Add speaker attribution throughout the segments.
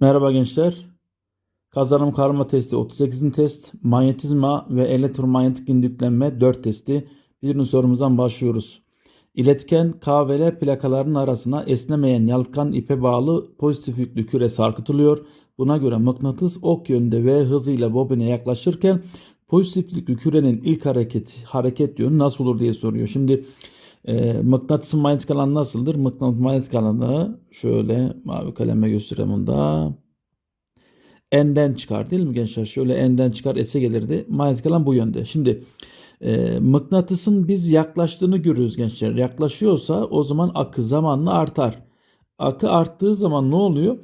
Speaker 1: Merhaba gençler. Kazanım karma testi 38. test, manyetizma ve elektromanyetik indüklenme 4 testi. Birinci sorumuzdan başlıyoruz. İletken K plakalarının arasına esnemeyen yalıtkan ipe bağlı pozitif yüklü küre sarkıtılıyor. Buna göre mıknatıs ok yönünde ve hızıyla bobine yaklaşırken pozitif yüklü kürenin ilk hareket hareket yönü nasıl olur diye soruyor. Şimdi e, mıknatısın manyetik alanı nasıldır? Mıknatıs manyetik alanı şöyle mavi kaleme göstereyim onu da. N'den çıkar değil mi gençler? Şöyle N'den çıkar S'e gelirdi. Manyetik alan bu yönde. Şimdi e, mıknatısın biz yaklaştığını görüyoruz gençler. Yaklaşıyorsa o zaman akı zamanla artar. Akı arttığı zaman ne oluyor?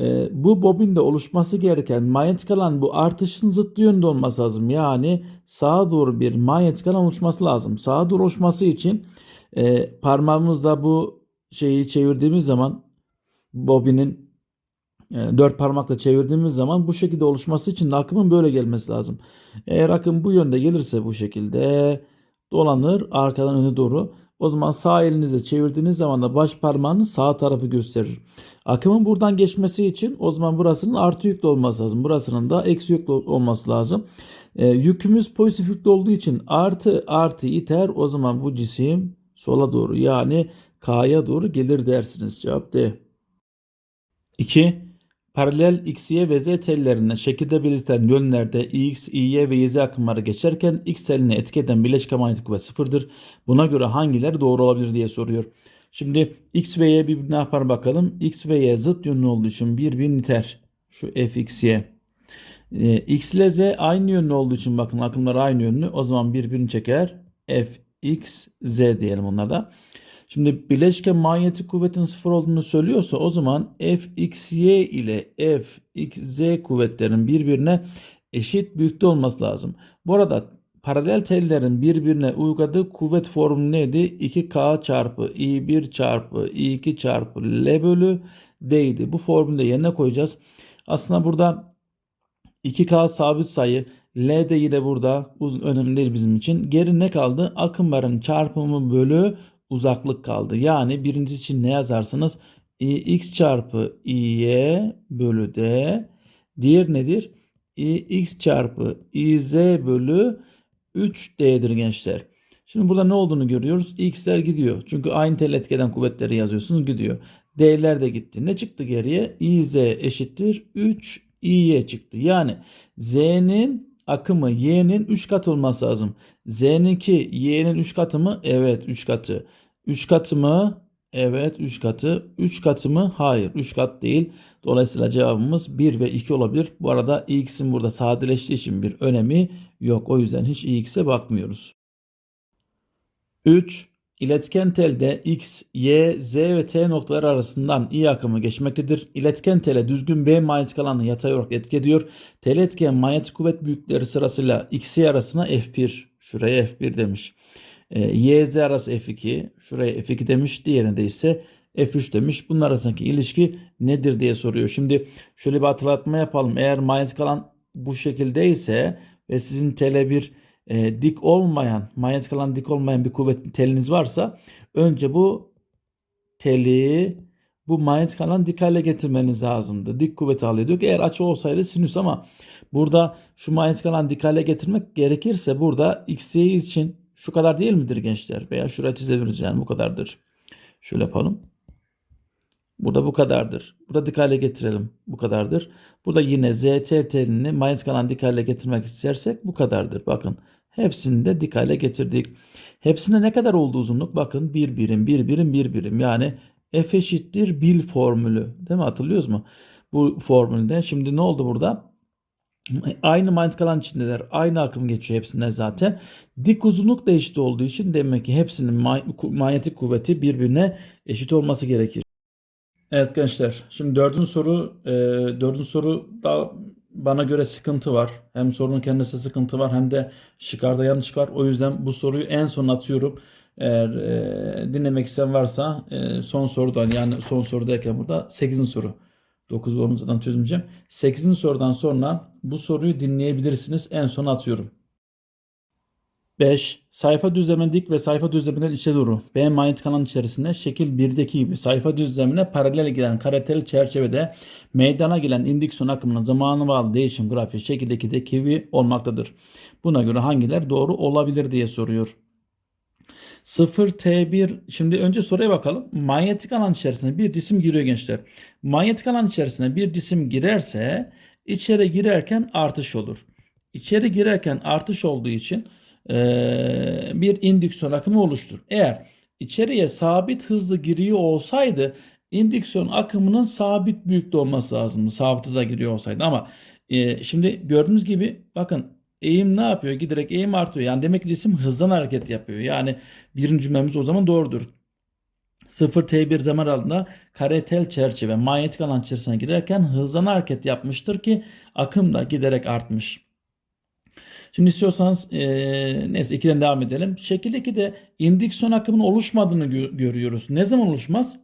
Speaker 1: E, bu bobinde oluşması gereken manyetik alan bu artışın zıttı yönde olması lazım. Yani sağa doğru bir manyetik alan oluşması lazım. Sağa doğru oluşması için e, parmağımızla bu şeyi çevirdiğimiz zaman bobinin e, dört parmakla çevirdiğimiz zaman bu şekilde oluşması için de akımın böyle gelmesi lazım. Eğer akım bu yönde gelirse bu şekilde dolanır arkadan öne doğru. O zaman sağ elinize çevirdiğiniz zaman da baş parmağının sağ tarafı gösterir. Akımın buradan geçmesi için o zaman burasının artı yüklü olması lazım. Burasının da eksi yüklü olması lazım. E, yükümüz pozitif yüklü olduğu için artı artı iter. O zaman bu cisim sola doğru yani K'ya doğru gelir dersiniz. Cevap D. 2. Paralel X, Y ve Z tellerine şekilde belirtilen yönlerde X, Y ve Y akımları geçerken X teline etki eden bileşik manyetik kuvvet sıfırdır. Buna göre hangileri doğru olabilir diye soruyor. Şimdi X ve Y birbirine yapar bakalım. X ve Y zıt yönlü olduğu için birbirini iter. Şu F, X, Y. Ee, X ile Z aynı yönlü olduğu için bakın akımlar aynı yönlü. O zaman birbirini çeker. F, X, Z diyelim onlarda. Şimdi bileşken manyetik kuvvetin sıfır olduğunu söylüyorsa o zaman Fxy ile Fxz kuvvetlerin birbirine eşit büyüklükte olması lazım. Bu arada paralel tellerin birbirine uyguladığı kuvvet formülü neydi? 2K çarpı I1 çarpı I2 çarpı L bölü D'ydi. Bu formülü yerine koyacağız. Aslında burada 2K sabit sayı L de yine burada uzun önemli değil bizim için. Geri ne kaldı? Akımların çarpımı bölü uzaklık kaldı. Yani birinci için ne yazarsınız? x çarpı y bölü d. Diğer nedir? x çarpı iz bölü 3d'dir gençler. Şimdi burada ne olduğunu görüyoruz. x'ler gidiyor. Çünkü aynı tel etkeden kuvvetleri yazıyorsunuz gidiyor. D'ler de gitti. Ne çıktı geriye? iz eşittir 3 i'ye çıktı. Yani z'nin akımı y'nin 3 kat olması lazım. Z'ninki y'nin 3 katı mı? Evet 3 katı. 3 katı mı? Evet 3 katı. 3 katı mı? Hayır 3 kat değil. Dolayısıyla cevabımız 1 ve 2 olabilir. Bu arada x'in burada sadeleştiği için bir önemi yok. O yüzden hiç x'e bakmıyoruz. 3. İletken telde X, Y, Z ve T noktaları arasından I akımı geçmektedir. İletken tele düzgün B manyetik alanı yatay olarak etki ediyor. Tel etken manyetik kuvvet büyükleri sırasıyla X, Y arasına F1, şuraya F1 demiş. E, y, Z arası F2, şuraya F2 demiş, diğerinde ise F3 demiş. Bunlar arasındaki ilişki nedir diye soruyor. Şimdi şöyle bir hatırlatma yapalım. Eğer manyetik alan bu şekilde ise ve sizin tele bir e, dik olmayan, manyetik alan dik olmayan bir kuvvet teliniz varsa önce bu teli bu manyetik alan dik hale getirmeniz lazımdı. Dik kuvveti alıyorduk. Eğer açı olsaydı sinüs ama burada şu manyetik alan dik hale getirmek gerekirse burada x, y için şu kadar değil midir gençler? Veya şuraya çizebiliriz yani bu kadardır. Şöyle yapalım. Burada bu kadardır. Burada dik hale getirelim. Bu kadardır. Burada yine ZT manyetik alan dik hale getirmek istersek bu kadardır. Bakın hepsini de dik hale getirdik. Hepsinde ne kadar oldu uzunluk? Bakın bir birim, bir birim, bir birim. Yani F eşittir bil formülü. Değil mi? Hatırlıyoruz mu? Bu formülde. Şimdi ne oldu burada? Aynı manyetik alan içindeler. Aynı akım geçiyor hepsinde zaten. Dik uzunluk da eşit olduğu için demek ki hepsinin manyetik kuvveti birbirine eşit olması gerekir. Evet gençler. Şimdi dördüncü soru, e, dördüncü soru da bana göre sıkıntı var. Hem sorunun kendisi sıkıntı var hem de şıkarda yanlış var. O yüzden bu soruyu en son atıyorum. Eğer e, dinlemek isteyen varsa e, son sorudan yani son sorudayken burada 8. soru. 9 ve 10'u zaten çözmeyeceğim. 8. sorudan sonra bu soruyu dinleyebilirsiniz. En son atıyorum. 5. Sayfa düzlemine dik ve sayfa düzleminden içe doğru. B manyetik alan içerisinde şekil 1'deki gibi sayfa düzlemine paralel giden karetel çerçevede meydana gelen indüksiyon akımının zamanı bağlı değişim grafiği şekil 2'deki gibi olmaktadır. Buna göre hangiler doğru olabilir diye soruyor. 0T1 şimdi önce soruya bakalım. Manyetik alan içerisine bir cisim giriyor gençler. Manyetik alan içerisine bir cisim girerse içeri girerken artış olur. İçeri girerken artış olduğu için bir indüksiyon akımı oluştur. Eğer içeriye sabit hızlı giriyor olsaydı indüksiyon akımının sabit büyüklüğü olması lazımdı. Sabit hıza giriyor olsaydı ama eee, şimdi gördüğünüz gibi bakın eğim ne yapıyor? Giderek eğim artıyor. Yani demek ki cisim hızdan hareket yapıyor. Yani birinci cümlemiz o zaman doğrudur. 0 T1 zaman aralığında kare tel çerçeve manyetik alan içerisine girerken hızdan hareket yapmıştır ki akım da giderek artmış. Şimdi istiyorsanız eee neyse 2'den devam edelim. Şekil 2'de indüksiyon akımının oluşmadığını gö- görüyoruz. Ne zaman oluşmaz?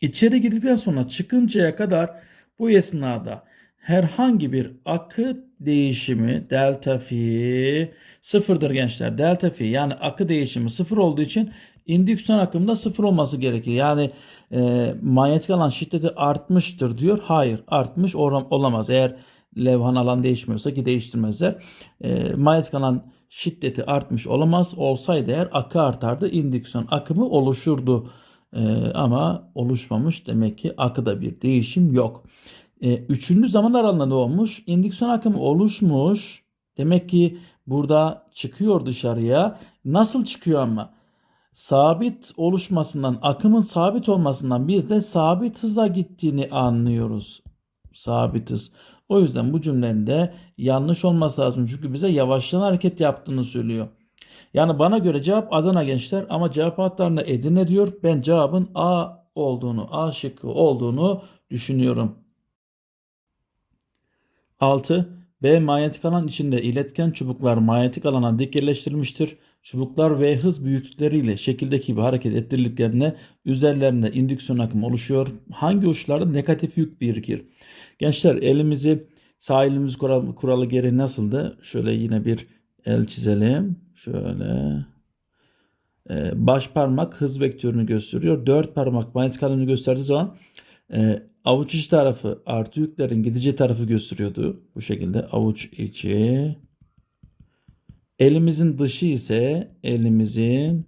Speaker 1: İçeri girdikten sonra çıkıncaya kadar bu esnada herhangi bir akı değişimi delta fi sıfırdır gençler. Delta fi yani akı değişimi sıfır olduğu için indüksiyon akımında sıfır olması gerekir. Yani e, manyetik alan şiddeti artmıştır diyor. Hayır artmış olam- olamaz. Eğer levhan alan değişmiyorsa ki değiştirmezler. E, manyetik alan şiddeti artmış olamaz. Olsaydı eğer akı artardı. indüksiyon akımı oluşurdu. E, ama oluşmamış. Demek ki akıda bir değişim yok. E, üçüncü zaman aralığında ne olmuş? İndüksiyon akımı oluşmuş. Demek ki burada çıkıyor dışarıya. Nasıl çıkıyor ama? Sabit oluşmasından, akımın sabit olmasından biz de sabit hızla gittiğini anlıyoruz. Sabit hız. O yüzden bu cümlenin de yanlış olması lazım. Çünkü bize yavaşlayan hareket yaptığını söylüyor. Yani bana göre cevap Adana gençler ama cevap hatlarında Edirne diyor. Ben cevabın A olduğunu, A şıkkı olduğunu düşünüyorum. 6. B manyetik alan içinde iletken çubuklar manyetik alana dik yerleştirilmiştir. Çubuklar ve hız büyüklükleriyle şekildeki gibi hareket ettirildiklerinde üzerlerinde indüksiyon akımı oluşuyor. Hangi uçlarda negatif yük birikir? Gençler elimizi sağ elimiz kural- kuralı gereği nasıldı? Şöyle yine bir el çizelim. Şöyle. Ee, baş parmak hız vektörünü gösteriyor. Dört parmak manyetik alanı gösterdiği zaman e, avuç içi tarafı artı yüklerin gidici tarafı gösteriyordu. Bu şekilde avuç içi. Elimizin dışı ise elimizin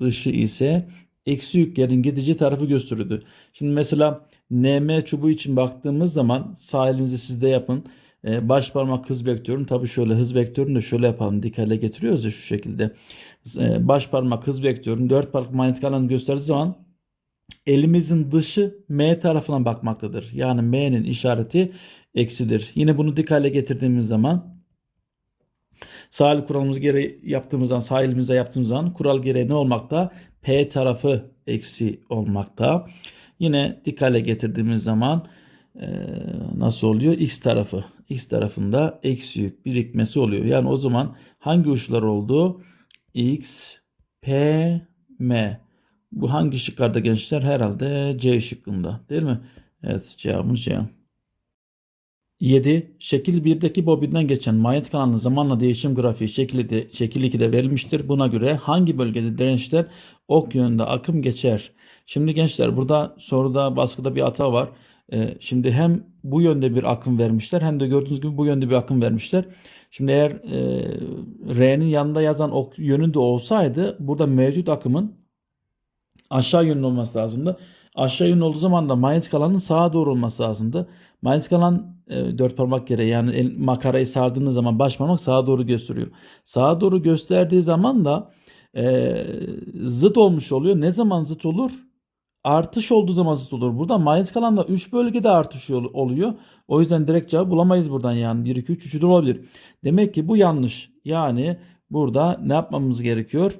Speaker 1: dışı ise eksi yüklerin gidici tarafı gösteriyordu. Şimdi mesela NM çubuğu için baktığımız zaman sağ elinizi sizde yapın. Ee, baş parmak hız vektörünü tabii şöyle hız vektörünü de şöyle yapalım. Dik hale getiriyoruz ya şu şekilde. Ee, baş parmak hız vektörünü dört parmak manyetik alanı gösterdiği zaman elimizin dışı M tarafına bakmaktadır. Yani M'nin işareti eksidir. Yine bunu dik hale getirdiğimiz zaman sağ el kuralımız gereği yaptığımız zaman sağ elimizde yaptığımız zaman kural gereği ne olmakta? P tarafı eksi olmakta. Yine dik hale getirdiğimiz zaman e, nasıl oluyor? X tarafı. X tarafında eksi yük birikmesi oluyor. Yani o zaman hangi uçlar oldu? X, P, M. Bu hangi şıklarda gençler? Herhalde C şıkkında değil mi? Evet cevabımız C. 7. Şekil 1'deki bobinden geçen manyetik alanın zamanla değişim grafiği şekil, de, şekil 2'de verilmiştir. Buna göre hangi bölgede dirençler ok yönünde akım geçer? Şimdi gençler burada soruda baskıda bir hata var. Ee, şimdi hem bu yönde bir akım vermişler hem de gördüğünüz gibi bu yönde bir akım vermişler. Şimdi eğer e, R'nin yanında yazan ok yönünde olsaydı burada mevcut akımın aşağı yönlü olması lazımdı. Aşağı yönlü olduğu zaman da manyetik alanın sağa doğru olması lazımdı. Manyetik alan e, dört parmak gereği yani el, makarayı sardığınız zaman baş parmak sağa doğru gösteriyor. Sağa doğru gösterdiği zaman da e, zıt olmuş oluyor. Ne zaman zıt olur? Artış olduğu zaman zıt olur. Burada manyetik alanda 3 bölgede artış ol- oluyor. O yüzden direkt cevap bulamayız buradan yani. 1, 2, 3, 3 de olabilir. Demek ki bu yanlış. Yani burada ne yapmamız gerekiyor?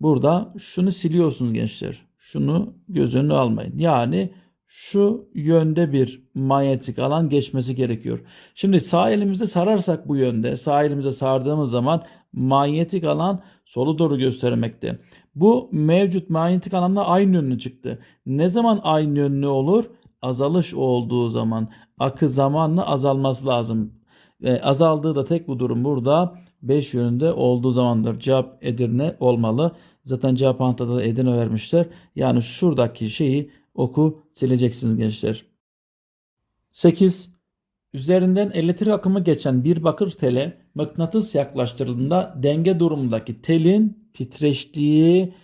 Speaker 1: Burada şunu siliyorsunuz gençler. Şunu göz önüne almayın. Yani şu yönde bir manyetik alan geçmesi gerekiyor. Şimdi sağ elimizde sararsak bu yönde, sağ elimize sardığımız zaman manyetik alan solu doğru göstermekte. Bu mevcut manyetik alanla aynı yönlü çıktı. Ne zaman aynı yönlü olur? Azalış olduğu zaman akı zamanla azalması lazım. E, azaldığı da tek bu durum burada 5 yönünde olduğu zamandır. Cevap Edirne olmalı. Zaten cevap anahtarda da Edirne vermişler. Yani şuradaki şeyi oku sileceksiniz gençler. 8. Üzerinden elektrik akımı geçen bir bakır tele mıknatıs yaklaştırıldığında denge durumundaki telin titreştiği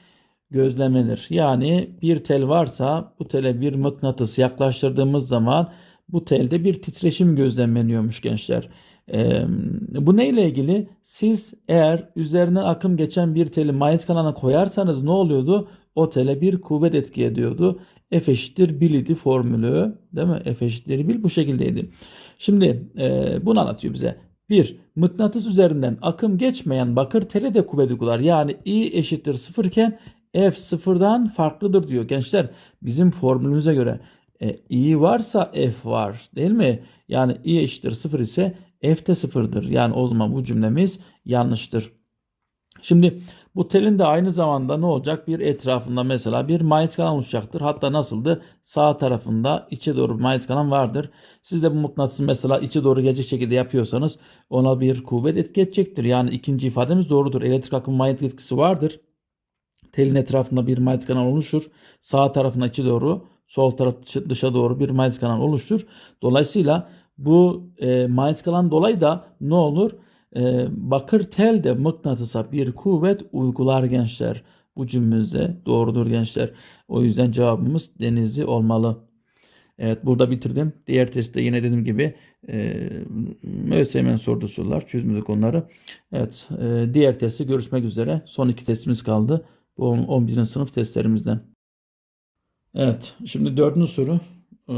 Speaker 1: gözlemlenir. Yani bir tel varsa bu tele bir mıknatıs yaklaştırdığımız zaman bu telde bir titreşim gözlemleniyormuş gençler. Ee, bu neyle ilgili? Siz eğer üzerinden akım geçen bir teli manyetik alana koyarsanız ne oluyordu? O tele bir kuvvet etki ediyordu. F eşittir 1 idi formülü. Değil mi? F eşittir 1 bu şekildeydi. Şimdi e, bunu anlatıyor bize. 1. Mıknatıs üzerinden akım geçmeyen bakır tele de kuvvet uygular. Yani I eşittir 0 iken F sıfırdan farklıdır diyor. Gençler bizim formülümüze göre e, I varsa F var değil mi? Yani I eşittir 0 ise F de sıfırdır. Yani o zaman bu cümlemiz yanlıştır. Şimdi bu telin de aynı zamanda ne olacak? Bir etrafında mesela bir manyetik alan oluşacaktır. Hatta nasıldı? Sağ tarafında içe doğru bir manyetik alan vardır. Siz de bu mıknatısı mesela içe doğru gelecek şekilde yapıyorsanız ona bir kuvvet etki edecektir. Yani ikinci ifademiz doğrudur. Elektrik akımı manyetik etkisi vardır. Telin etrafında bir manyetik alan oluşur. Sağ tarafına içe doğru, sol taraf dışa doğru bir manyetik alan oluştur. Dolayısıyla bu e, manyetik alan dolayı da ne olur? E, bakır tel de mıknatısa bir kuvvet uygular gençler. Bu cümlemizde doğrudur gençler. O yüzden cevabımız denizli olmalı. Evet burada bitirdim. Diğer testte yine dediğim gibi e, ÖSYM'nin sorduğu sorular çözmedik onları. Evet e, diğer testte görüşmek üzere. Son iki testimiz kaldı. Bu 11. sınıf testlerimizden. Evet şimdi dördüncü soru. Ee,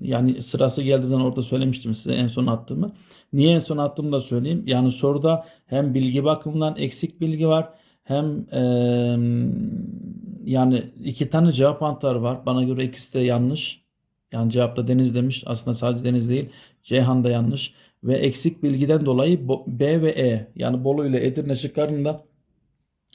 Speaker 1: yani sırası geldiği zaman orada söylemiştim size en son attığımı. Niye en son attığımı da söyleyeyim. Yani soruda hem bilgi bakımından eksik bilgi var hem e, yani iki tane cevap anahtarı var. Bana göre ikisi de yanlış. Yani cevapta Deniz demiş. Aslında sadece Deniz değil. Ceyhan da yanlış. Ve eksik bilgiden dolayı B ve E yani Bolu ile Edirne şıklarında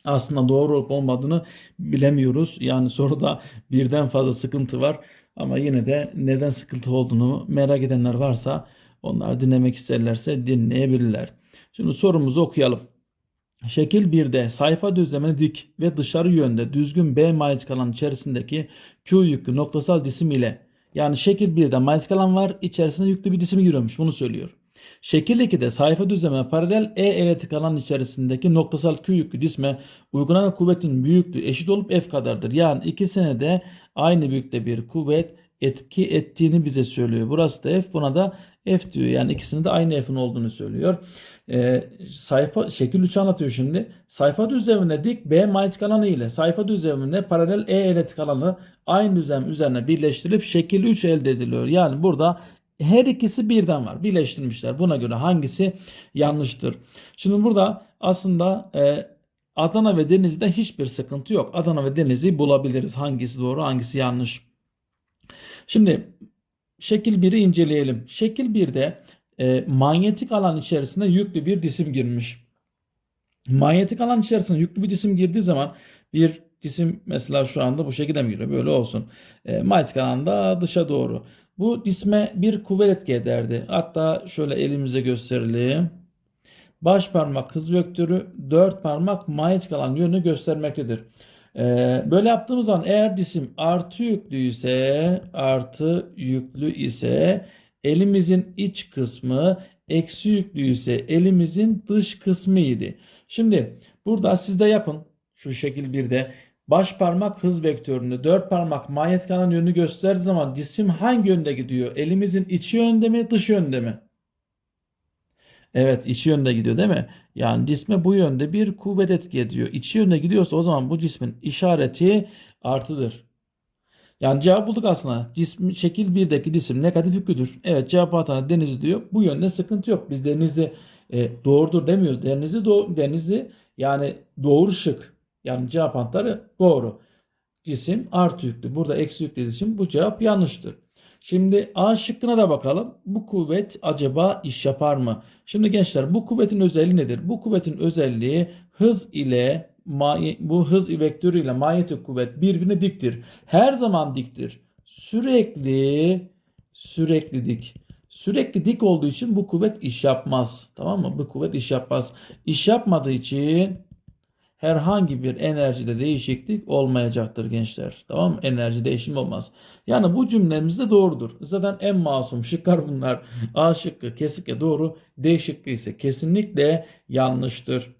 Speaker 1: aslında doğru olup olmadığını bilemiyoruz. Yani soruda birden fazla sıkıntı var. Ama yine de neden sıkıntı olduğunu merak edenler varsa onlar dinlemek isterlerse dinleyebilirler. Şimdi sorumuzu okuyalım. Şekil 1'de sayfa düzlemini dik ve dışarı yönde düzgün B manyetik alan içerisindeki Q yüklü noktasal cisim ile yani şekil 1'de manyetik alan var içerisinde yüklü bir cisim giriyormuş bunu söylüyor. Şekil 2'de sayfa düzlemine paralel E elektrik alan içerisindeki noktasal Q yüklü cisme uygulanan kuvvetin büyüklüğü eşit olup F kadardır. Yani ikisine de aynı büyüklükte bir kuvvet etki ettiğini bize söylüyor. Burası da F buna da F diyor. Yani ikisinin de aynı F'in olduğunu söylüyor. Ee, sayfa şekil 3 anlatıyor şimdi. Sayfa düzlemine dik B manyetik alanı ile sayfa düzlemine paralel E elektrik alanı aynı düzlem üzerine birleştirilip şekil 3 elde ediliyor. Yani burada her ikisi birden var. Birleştirmişler. Buna göre hangisi yanlıştır? Şimdi burada aslında e, Adana ve Denizli'de hiçbir sıkıntı yok. Adana ve Denizli'yi bulabiliriz. Hangisi doğru, hangisi yanlış. Şimdi şekil 1'i inceleyelim. Şekil 1'de e, manyetik alan içerisinde yüklü bir cisim girmiş. Manyetik alan içerisinde yüklü bir cisim girdiği zaman bir cisim mesela şu anda bu şekilde mi giriyor? Böyle olsun. E, manyetik alanda dışa doğru. Bu cisme bir kuvvet etki ederdi. Hatta şöyle elimize gösterelim. Baş parmak hız vektörü, dört parmak manyetik alan yönünü göstermektedir. Ee, böyle yaptığımız zaman eğer cisim artı yüklü ise artı yüklü ise elimizin iç kısmı eksi yüklü ise elimizin dış kısmı idi. Şimdi burada siz de yapın şu şekil bir de baş parmak hız vektöründe dört parmak manyetik alan yönünü gösterdiği zaman cisim hangi yönde gidiyor? Elimizin içi yönde mi dış yönde mi? Evet içi yönde gidiyor değil mi? Yani cisme bu yönde bir kuvvet etki ediyor. İçi yönde gidiyorsa o zaman bu cismin işareti artıdır. Yani cevap bulduk aslında. Cism, şekil 1'deki cisim negatif yüklüdür. Evet cevap atan Denizli diyor. Bu yönde sıkıntı yok. Biz Denizli e, doğrudur demiyoruz. Denizli, do Denizli yani doğru şık. Yani cevap anahtarı doğru. Cisim artı yüklü. Burada eksi yüklü için bu cevap yanlıştır. Şimdi A şıkkına da bakalım. Bu kuvvet acaba iş yapar mı? Şimdi gençler bu kuvvetin özelliği nedir? Bu kuvvetin özelliği hız ile bu hız vektörü ile manyetik kuvvet birbirine diktir. Her zaman diktir. Sürekli sürekli dik. Sürekli dik olduğu için bu kuvvet iş yapmaz. Tamam mı? Bu kuvvet iş yapmaz. İş yapmadığı için herhangi bir enerjide değişiklik olmayacaktır gençler. Tamam mı? Enerji değişimi olmaz. Yani bu cümlemiz de doğrudur. Zaten en masum şıklar bunlar. A şıkkı kesinlikle doğru. D şıkkı ise kesinlikle yanlıştır.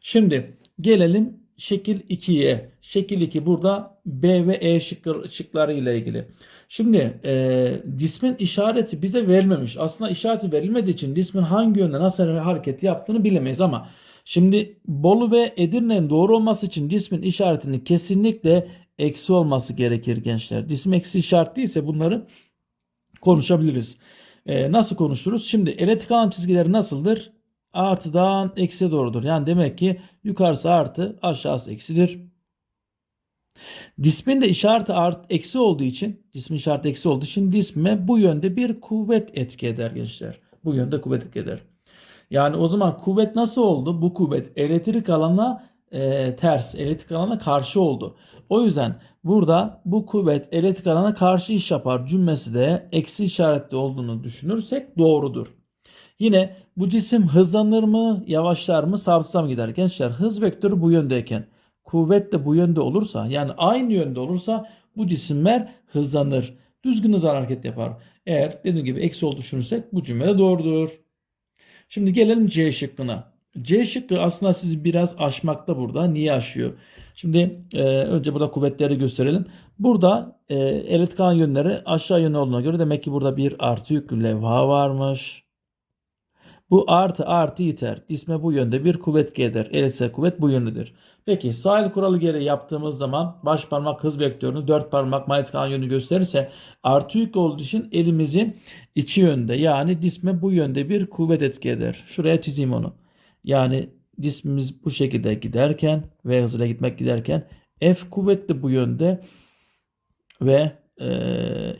Speaker 1: Şimdi gelelim şekil 2'ye. Şekil 2 burada B ve E şıkkı, şıkları ile ilgili. Şimdi e, cismin işareti bize verilmemiş. Aslında işareti verilmediği için cismin hangi yönde nasıl hareket yaptığını bilemeyiz ama şimdi Bolu ve Edirne'nin doğru olması için cismin işaretinin kesinlikle eksi olması gerekir gençler. Cisim eksi işaretliyse bunları konuşabiliriz. E, nasıl konuşuruz? Şimdi elektrik alan çizgileri nasıldır? Artıdan eksiye doğrudur. Yani demek ki yukarısı artı aşağısı eksidir. Cismin de işareti art, eksi olduğu için cismin işareti eksi olduğu için cisme bu yönde bir kuvvet etki eder gençler. Bu yönde kuvvet etki eder. Yani o zaman kuvvet nasıl oldu? Bu kuvvet elektrik alana e, ters, elektrik alana karşı oldu. O yüzden burada bu kuvvet elektrik alana karşı iş yapar cümlesi de eksi işaretli olduğunu düşünürsek doğrudur. Yine bu cisim hızlanır mı, yavaşlar mı, sabitsam gider. Gençler hız vektörü bu yöndeyken kuvvet de bu yönde olursa yani aynı yönde olursa bu cisimler hızlanır. Düzgün hızla hareket yapar. Eğer dediğim gibi eksi olduğunu düşünürsek bu cümle de doğrudur. Şimdi gelelim C şıkkına. C şıkkı aslında sizi biraz aşmakta burada. Niye aşıyor? Şimdi e, önce burada kuvvetleri gösterelim. Burada e, elektrik alan yönleri aşağı yönlü olduğuna göre demek ki burada bir artı yüklü levha varmış. Bu artı artı iter. Cisme bu yönde bir kuvvet gelir. Elektrik kuvvet bu yöndedir. Peki sahil kuralı gereği yaptığımız zaman baş parmak hız vektörünü dört parmak manyetik alan yönü gösterirse artı yük olduğu için elimizin içi yönde yani cisme bu yönde bir kuvvet etki eder. Şuraya çizeyim onu. Yani cismimiz bu şekilde giderken ve hızıyla gitmek giderken F kuvvetli bu yönde ve e,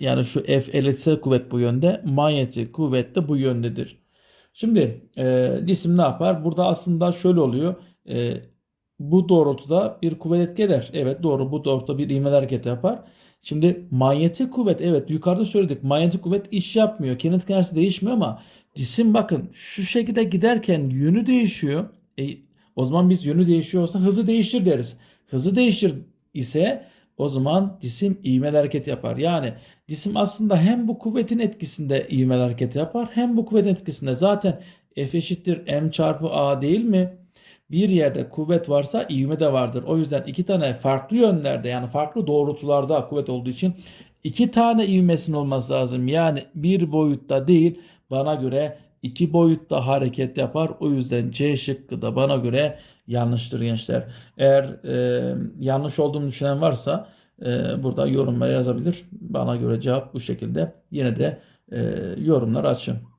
Speaker 1: yani şu F elektriksel kuvvet bu yönde manyetik kuvvet de bu yöndedir. Şimdi e, cisim ne yapar? Burada aslında şöyle oluyor. E, bu doğrultuda bir kuvvet etki eder. Evet doğru bu doğrultuda bir ivmeli hareket yapar. Şimdi manyetik kuvvet evet yukarıda söyledik. Manyetik kuvvet iş yapmıyor. Kinetik enerjisi değişmiyor ama cisim bakın şu şekilde giderken yönü değişiyor. E, o zaman biz yönü değişiyorsa hızı değiştir deriz. Hızı değiştir ise o zaman cisim ivmeli hareket yapar. Yani cisim aslında hem bu kuvvetin etkisinde ivmeli hareket yapar hem bu kuvvetin etkisinde zaten F eşittir m çarpı a değil mi? Bir yerde kuvvet varsa ivme de vardır. O yüzden iki tane farklı yönlerde yani farklı doğrultularda kuvvet olduğu için iki tane ivmesinin olması lazım. Yani bir boyutta değil bana göre iki boyutta hareket yapar. O yüzden C şıkkı da bana göre yanlıştır gençler. Eğer e, yanlış olduğunu düşünen varsa e, burada yorumlara yazabilir. Bana göre cevap bu şekilde. Yine de e, yorumlar açın.